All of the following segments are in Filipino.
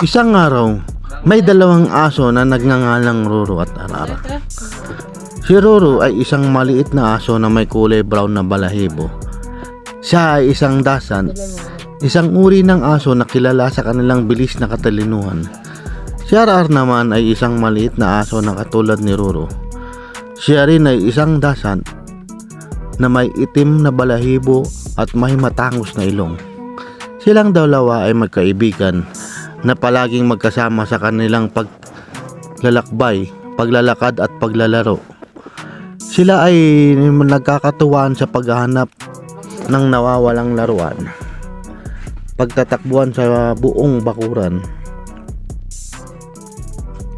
Isang araw, may dalawang aso na nagngangalang Roro at Arara. Si Roro ay isang maliit na aso na may kulay brown na balahibo. Siya ay isang dasan, isang uri ng aso na kilala sa kanilang bilis na katalinuhan. Si Arar naman ay isang maliit na aso na katulad ni Roro. Siya rin ay isang dasan na may itim na balahibo at may matangos na ilong. Silang dalawa ay magkaibigan na palaging magkasama sa kanilang paglalakbay, paglalakad at paglalaro. Sila ay nagkakatuwaan sa paghahanap ng nawawalang laruan. Pagtatakbuhan sa buong bakuran.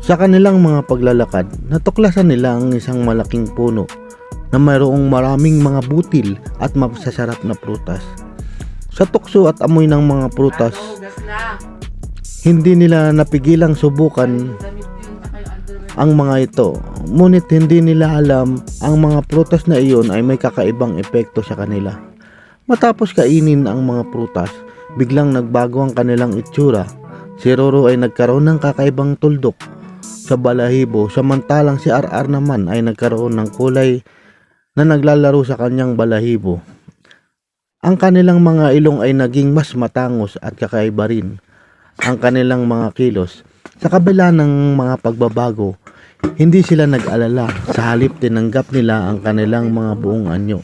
Sa kanilang mga paglalakad, natuklasan nila ang isang malaking puno na mayroong maraming mga butil at masasarap na prutas. Sa tukso at amoy ng mga prutas. Hindi nila napigilang subukan ang mga ito. Ngunit hindi nila alam ang mga prutas na iyon ay may kakaibang epekto sa kanila. Matapos kainin ang mga prutas, biglang nagbago ang kanilang itsura. Si Roro ay nagkaroon ng kakaibang tuldok sa balahibo samantalang si RR naman ay nagkaroon ng kulay na naglalaro sa kanyang balahibo. Ang kanilang mga ilong ay naging mas matangos at kakaiba rin ang kanilang mga kilos. Sa kabila ng mga pagbabago, hindi sila nag-alala. Sa halip tinanggap nila ang kanilang mga buong anyo.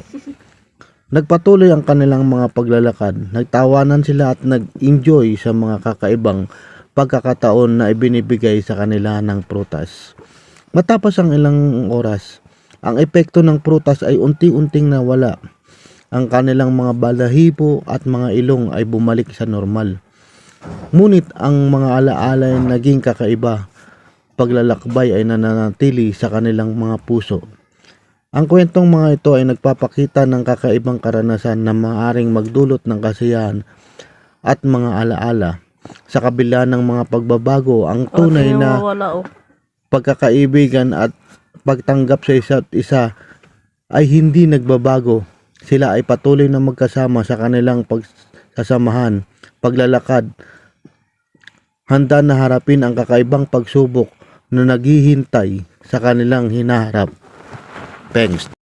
Nagpatuloy ang kanilang mga paglalakad. Nagtawanan sila at nag-enjoy sa mga kakaibang pagkakataon na ibinibigay sa kanila ng prutas. Matapos ang ilang oras, ang epekto ng prutas ay unti-unting nawala. Ang kanilang mga balahibo at mga ilong ay bumalik sa normal. Ngunit ang mga alaala ay naging kakaiba. Paglalakbay ay nananatili sa kanilang mga puso. Ang kwentong mga ito ay nagpapakita ng kakaibang karanasan na maaaring magdulot ng kasiyahan at mga alaala. Sa kabila ng mga pagbabago, ang tunay na Wala oh. pagkakaibigan at pagtanggap sa isa't isa ay hindi nagbabago. Sila ay patuloy na magkasama sa kanilang pagsasamahan, paglalakad, handa na harapin ang kakaibang pagsubok na naghihintay sa kanilang hinaharap. Thanks.